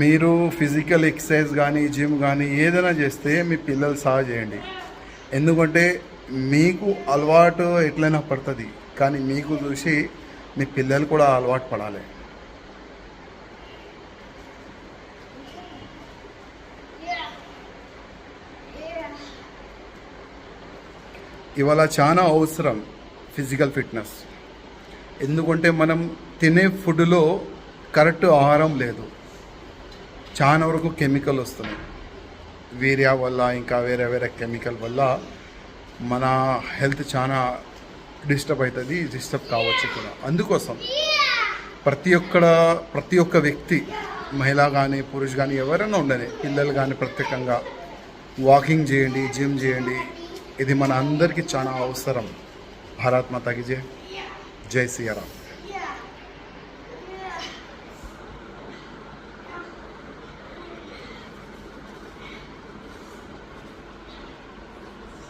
మీరు physical exercise కానీ gym కానీ ఏదైనా చేస్తే మీ పిల్లలు సహా చేయండి. ఎందుకంటే మీకు అలవాటు ఎట్లయినా పడుతుంది కానీ మీకు చూసి మీ పిల్లలు కూడా అలవాటు పడాలి. ఇవాళ చాలా అవసరం ఫిజికల్ ఫిట్నెస్. ఎందుకంటే మనం తినే ఫుడ్లో కరెక్ట్ ఆహారం లేదు. చాలా వరకు కెమికల్ వస్తున్నాయి. వీరియా వల్ల ఇంకా వేరే వేరే కెమికల్ వల్ల మన హెల్త్ చాలా డిస్టర్బ్ అవుతుంది డిస్టర్బ్ కావచ్చు కూడా. అందుకోసం ప్రతి ఒక్కడ ప్రతి ఒక్క వ్యక్తి మహిళ కానీ పురుషు కానీ ఎవరైనా ఉండని పిల్లలు కానీ ప్రత్యేకంగా వాకింగ్ చేయండి జిమ్ చేయండి. ఇది మన అందరికీ చాలా అవసరం. భారత్ మాతాకి జై. జై శ్రీరామ్.